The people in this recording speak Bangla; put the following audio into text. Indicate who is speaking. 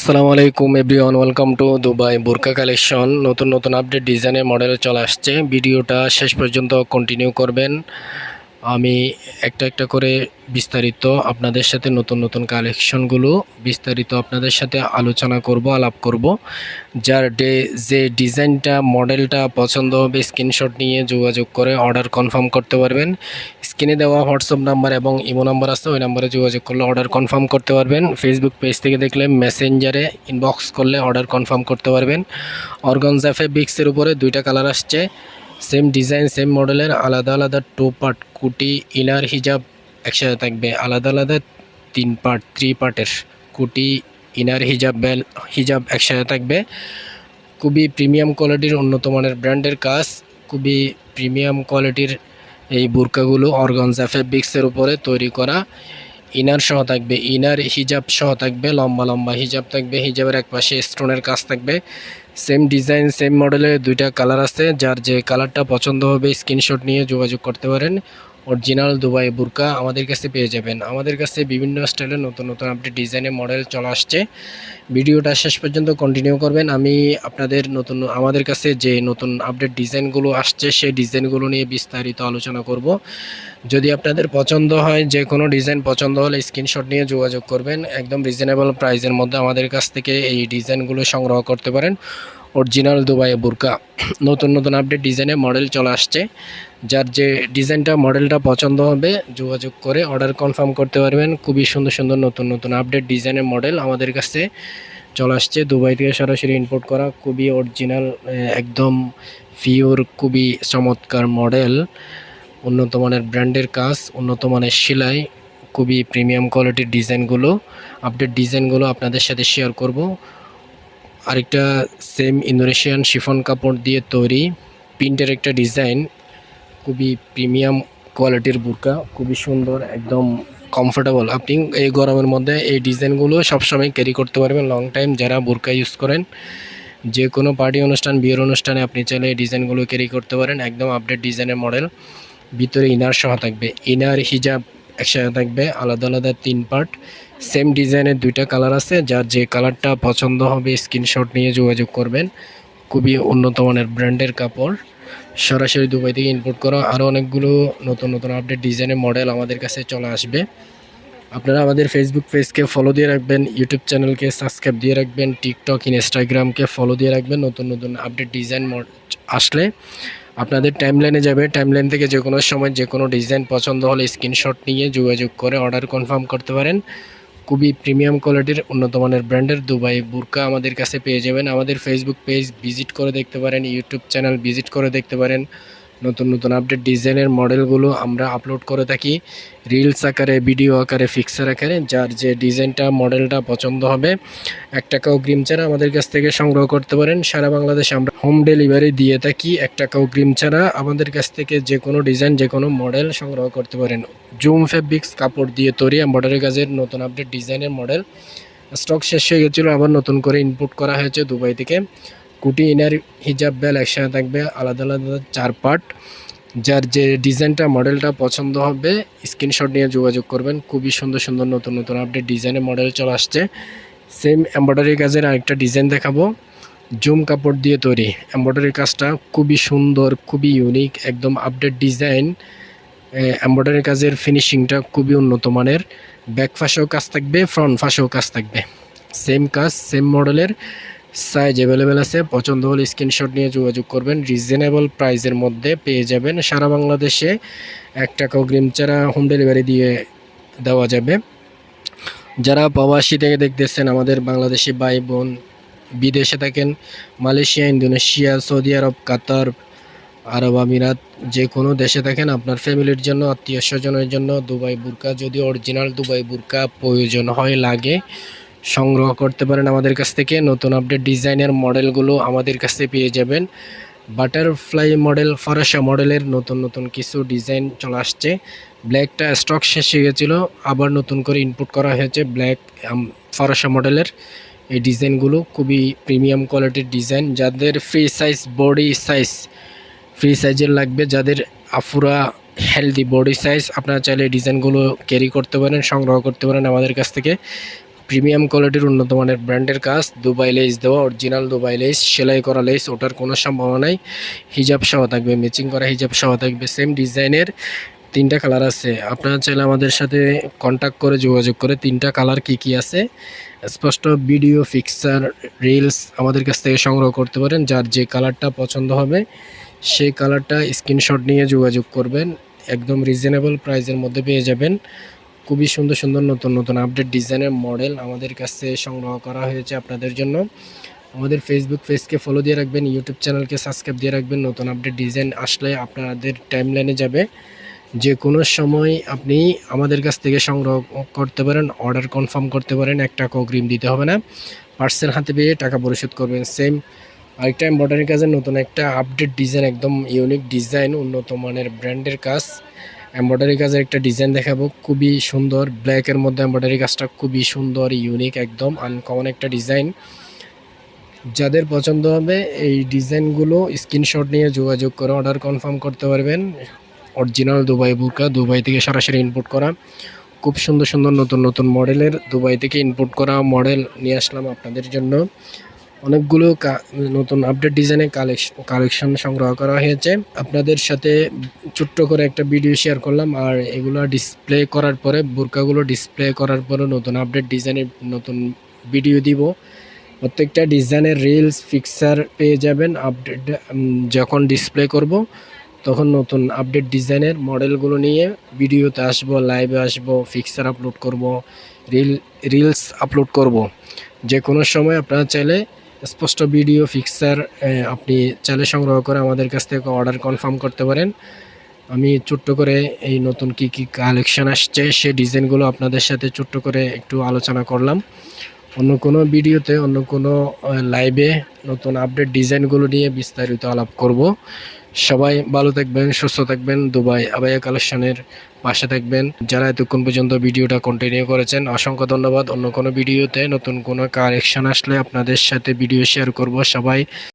Speaker 1: আসসালামু আলাইকুম এভরিওয়ান, ওয়েলকাম টু দুবাই বোরকা কালেকশন। নতুন নতুন আপডেট ডিজাইনের মডেল চলে আসছে। ভিডিওটা শেষ পর্যন্ত কন্টিনিউ করবেন। আমি একটা একটা করে বিস্তারিত আপনাদের সাথে নতুন নতুন কালেকশনগুলো বিস্তারিত আপনাদের সাথে আলোচনা করব, আলাপ করব। যার ডে, যে ডিজাইনটা, মডেলটা পছন্দ হবে স্ক্রিনশট নিয়ে যোগাযোগ করে অর্ডার কনফার্ম করতে পারবেন। স্ক্রিনে দেওয়া হোয়াটসঅ্যাপ নাম্বার এবং ইমো নাম্বার আছে, ওই নাম্বারে যোগাযোগ করলে অর্ডার কনফার্ম করতে পারবেন। ফেসবুক পেজ থেকে দেখলে মেসেঞ্জারে ইনবক্স করলে অর্ডার কনফার্ম করতে পারবেন। অর্গনজা ফেব্রিক্সের উপরে দুইটা কালার আসছে। সেম ডিজাইন সেম মডেলের আলাদা আলাদা টু পার্ট কুটি ইনার হিজাব একসাথে থাকবে। আলাদা আলাদা তিন পার্ট থ্রি পার্টের কুটি ইনার হিজাব বেল হিজাব একসাথে থাকবে। খুবই প্রিমিয়াম কোয়ালিটির উন্নত মানের ব্র্যান্ডের কাজ। খুবই প্রিমিয়াম কোয়ালিটির এই বুরকাগুলো অর্গানজা ফেব্রিক্সের উপরে তৈরি করা। ইনার সহ থাকবে, ইনার হিজাব সহ থাকবে, লম্বা লম্বা হিজাব থাকবে, হিজাবের এক পাশে স্টোনের কাজ থাকবে। সেম ডিজাইন, সেম মডেলের দুইটা কালার আছে, যার যে কালারটা পছন্দ হবে, স্ক্রিনশট নিয়ে যোগাযোগ করতে পারেন। অরিজিনাল দুবাই বুরকা আমাদের কাছে পেয়ে যাবেন। আমাদের কাছে বিভিন্ন স্টাইলের নতুন নতুন আপডেট ডিজাইনের মডেল চলে আসছে। ভিডিওটা শেষ পর্যন্ত কন্টিনিউ করবেন। আমি আপনাদের নতুন, আমাদের কাছে যে নতুন আপডেট ডিজাইনগুলো আসছে, সেই ডিজাইনগুলো নিয়ে বিস্তারিত আলোচনা করব। যদি আপনাদের পছন্দ হয়, যে কোনো ডিজাইন পছন্দ হলে স্ক্রিনশট নিয়ে যোগাযোগ করবেন। একদম রিজনেবল প্রাইসের মধ্যে আমাদের কাছ থেকে এই ডিজাইনগুলো সংগ্রহ করতে পারেন। অরিজিনাল দুবাই বুরকা। নতুন নতুন আপডেট ডিজাইনের মডেল চলে আসছে। যার যে ডিজাইনটা মডেলটা পছন্দ হবে, যোগাযোগ করে অর্ডার কনফার্ম করতে পারবেন। খুবই সুন্দর সুন্দর নতুন নতুন আপডেট ডিজাইনের মডেল আমাদের কাছে চলে আসছে। দুবাই থেকে সরাসরি ইম্পোর্ট করা খুবই অরিজিনাল একদম পিওর খুবই চমৎকার মডেল উন্নত মানের ব্র্যান্ডের কাজ, উন্নত মানের সেলাই, খুবই প্রিমিয়াম কোয়ালিটির ডিজাইনগুলো আপডেট ডিজাইনগুলো আপনাদের সাথে শেয়ার করব। আরেকটা সেম ইন্দোনেশিয়ান শিফন কাপড় দিয়ে তৈরি। প্রিন্টের একটা ডিজাইন খুবই প্রিমিয়াম কোয়ালিটির বুরকা খুবই সুন্দর, একদম কমফোর্টেবল আপনি এই গরমের মধ্যে এই ডিজাইনগুলো সবসময় ক্যারি করতে পারবেন। লং টাইম যারা বুরকা ইউজ করেন যে কোনো পার্টি অনুষ্ঠান, বিয়ের অনুষ্ঠানে আপনি চাইলে এই ডিজাইনগুলো ক্যারি করতে পারেন। একদম আপডেট ডিজাইনের মডেল ভিতরে ইনার সহ থাকবে। ইনার হিজাব একসাথে থাকবে। আলাদা আলাদা তিন পার্ট সেম ডিজাইনের দুইটা কালার আছে, যার যে কালারটা পছন্দ হবে স্ক্রিনশট নিয়ে যোগাযোগ করবেন। খুবই উন্নত মানের ব্র্যান্ডের কাপড়। সরাসরি দুবাই থেকে ইম্পোর্ট করা আরও অনেকগুলো নতুন নতুন আপডেট ডিজাইনের মডেল আমাদের কাছে চলে আসবে। আপনারা আমাদের ফেসবুক পেজকে ফলো দিয়ে রাখবেন ইউটিউব চ্যানেলকে সাবস্ক্রাইব দিয়ে রাখবেন টিকটক ইনস্টাগ্রামকে ফলো দিয়ে রাখবেন নতুন নতুন আপডেট ডিজাইন আসলে। আপনাদের টাইমলাইনে যাবে টাইমলাইন থেকে যে কোনো সময় যে কোনো ডিজাইন পছন্দ হলে স্ক্রিনশট নিয়ে যোগাযোগ করে অর্ডার কনফার্ম করতে পারেন। খুবই প্রিমিয়াম কোয়ালিটির উন্নত মানের ব্র্যান্ডের দুবাই বুরকা আমাদের কাছে পেয়ে যাবেন। আমাদের ফেসবুক পেজ ভিজিট করে দেখতে পারেন ইউটিউব চ্যানেল ভিজিট করে দেখতে পারেন। নতুন নতুন আপডেট ডিজাইনের মডেলগুলো আমরা আপলোড করে থাকি। রিলস আকারে ভিডিও আকারে ফিক্সার আকারে, যার যে ডিজাইনটা মডেলটা পছন্দ হবে, এক টাকা অগ্রিম ছাড়া আমাদের কাছ থেকে সংগ্রহ করতে পারেন। সারা বাংলাদেশে আমরা হোম ডেলিভারি দিয়ে থাকি, এক টাকা অগ্রিম ছাড়া। আমাদের কাছ থেকে যে কোনো ডিজাইন যে কোনো মডেল সংগ্রহ করতে পারেন। জুম ফেব্রিক্স কাপড় দিয়ে তৈরি এম্বয়ডারি কাজের নতুন আপডেট ডিজাইনের মডেল স্টক শেষ হয়ে গেছিল, আবার নতুন করে ইনপুট করা হয়েছে দুবাই থেকে। কুটি ইনার হিজাব বেল একসাথে থাকবে, আলাদা আলাদা চার পার্ট যার যে ডিজাইনটা, মডেলটা পছন্দ হবে স্ক্রিনশট নিয়ে যোগাযোগ করবেন। খুবই সুন্দর সুন্দর নতুন নতুন আপডেট ডিজাইনের মডেল চলে আসছে। সেম এম্ব্রয়ডারি কাজের আরেকটা ডিজাইন দেখাবো। জুম কাপড় দিয়ে তৈরি। এম্ব্রয়ডারি কাজটা খুবই সুন্দর, খুবই ইউনিক একদম আপডেট ডিজাইন এম্ব্রয়ডারি কাজের ফিনিশিংটা খুবই উন্নত মানের। ব্যাক ফাঁসেও কাজ থাকবে ফ্রন্ট ফাঁসেও কাজ থাকবে। সেম কাজ সেম মডেলের সাইজ অ্যাভেলেবেল আছে। পছন্দ হলে স্ক্রিনশট নিয়ে যোগাযোগ করবেন। রিজনেবল প্রাইসের মধ্যে পেয়ে যাবেন। সারা বাংলাদেশে এক টাকা অগ্রিম ছাড়া হোম ডেলিভারি দিয়ে দেওয়া যাবে। যারা প্রবাসী থেকে দেখতেছেন, আমাদের বাংলাদেশি ভাই বোন বিদেশে থাকেন, Malaysia, Indonesia, Saudi Arab, Qatar, Arab আমিরাত, যে কোনো দেশে থাকেন, আপনার ফ্যামিলির জন্য, আত্মীয় স্বজনের জন্য দুবাই বুরকা, যদি অরিজিনাল দুবাই বুরকা প্রয়োজন হয়, লাগে সংগ্রহ করতে পারেন আমাদের কাছ থেকে। নতুন আপডেট ডিজাইনের মডেলগুলো আমাদের কাছে পেয়ে যাবেন। বাটারফ্লাই মডেল ফরাসা মডেলের নতুন নতুন কিছু ডিজাইন চলে আসছে। ব্ল্যাকটা স্টক শেষ হয়ে গেছিল, আবার নতুন করে ইনপুট করা হয়েছে ব্ল্যাক ফরাসা মডেলের এই ডিজাইনগুলো খুবই প্রিমিয়াম কোয়ালিটির ডিজাইন যাদের free size body size free সাইজের লাগবে, যাদের আফুরা হেলদি বডি সাইজ আপনারা চাইলে ডিজাইনগুলো ক্যারি করতে পারেন, সংগ্রহ করতে পারেন আমাদের কাছ থেকে। প্রিমিয়াম কোয়ালিটির উন্নত মানের ব্র্যান্ডের কাজ। দুবাই লেস দেওয়া, অরিজিনাল দুবাই লেস, সেলাই করা লেস ওটার কোনো সম্ভাবনা নাই। হিজাব সহ থাকবে ম্যাচিং করা হিজাব সহ থাকবে সেম ডিজাইনের তিনটা কালার আছে। আপনারা চাইলে আমাদের সাথে কন্ট্যাক্ট করে যোগাযোগ করে তিনটা কালার কি কি আছে। স্পষ্ট ভিডিও পিকচার রিলস আমাদের কাছ থেকে সংগ্রহ করতে পারেন। যার যে কালারটা পছন্দ হবে, সেই কালারটা স্ক্রিনশট নিয়ে যোগাযোগ করবেন। একদম রিজনেবল প্রাইসের মধ্যে পেয়ে যাবেন। খুবই সুন্দর সুন্দর নতুন নতুন আপডেট ডিজাইনের মডেল আমাদের কাছে সংগ্রহ করা হয়েছে আপনাদের জন্য। আমাদের ফেসবুক পেজকে ফলো দিয়ে রাখবেন ইউটিউব চ্যানেলকে সাবস্ক্রাইব দিয়ে রাখবেন, নতুন আপডেট ডিজাইন আসলে আপনাদের টাইমলাইনে যাবে। যে কোনো সময় আপনি আমাদের কাছ থেকে সংগ্রহ করতে পারেন অর্ডার কনফার্ম করতে পারেন, এক টাকা অগ্রিম দিতে হবে না। পার্সেল হাতে পেয়ে টাকা পরিশোধ করবেন সেম আরেকটা এম্বয়ডারি কাজের নতুন একটা আপডেট ডিজাইন একদম ইউনিক ডিজাইন উন্নত মানের ব্র্যান্ডের কাজ। এম্বয়ডারি কাজের একটা ডিজাইন দেখাবো। খুবই সুন্দর ব্ল্যাকের মধ্যে এম্বয়ডারি কাজটা খুবই সুন্দর ইউনিক একদম আনকমন একটা ডিজাইন যাদের পছন্দ হবে, এই ডিজাইনগুলো স্ক্রিনশট নিয়ে যোগাযোগ করে অর্ডার কনফার্ম করতে পারবেন। অরিজিনাল দুবাই বুরকা দুবাই থেকে সরাসরি ইনপুট করা। খুব সুন্দর সুন্দর নতুন নতুন মডেলের দুবাই থেকে ইনপুট করা মডেল নিয়ে আসলাম আপনাদের জন্য। অনেকগুলো নতুন আপডেট ডিজাইনের কালেকশন কালেকশন সংগ্রহ করা হয়েছে। আপনাদের সাথে ছোট্ট করে একটা ভিডিও শেয়ার করলাম, আর এগুলো ডিসপ্লে করার পরে, বোরকাগুলো ডিসপ্লে করার পরে নতুন আপডেট ডিজাইনের নতুন ভিডিও দিব। প্রত্যেকটা ডিজাইনের রিলস ফিক্সার পেয়ে যাবেন। আপডেট যখন ডিসপ্লে করব, তখন নতুন আপডেট ডিজাইনের মডেলগুলো নিয়ে ভিডিওতে আসব লাইভে আসব ফিক্সার আপলোড করব রিল রিলস আপলোড করব। যে কোনো সময় আপনারা চাইলে স্পষ্ট ভিডিও ফিক্সার আপনি চাইলে সংগ্রহ করে আমাদের কাছ থেকে অর্ডার কনফার্ম করতে পারেন। আমি ছোট্ট করে এই নতুন কি কি কালেকশন আসছে, সে ডিজাইনগুলো আপনাদের সাথে ছোট্ট করে একটু আলোচনা করলাম। অন্য কোনো ভিডিওতে, অন্য কোনো লাইভে নতুন আপডেট ডিজাইনগুলো নিয়ে বিস্তারিত আলাপ করব। সবাই ভালো থাকবেন, সুস্থ থাকবেন। দুবাই আবায়া কালেকশনের পাশে থাকবেন। যারা এতক্ষণ পর্যন্ত ভিডিওটা কন্টিনিউ করেছেন, অসংখ্য ধন্যবাদ। অন্য কোনো ভিডিওতে নতুন কোনো কালেকশন আসলে আপনাদের সাথে ভিডিও শেয়ার করব সবাই।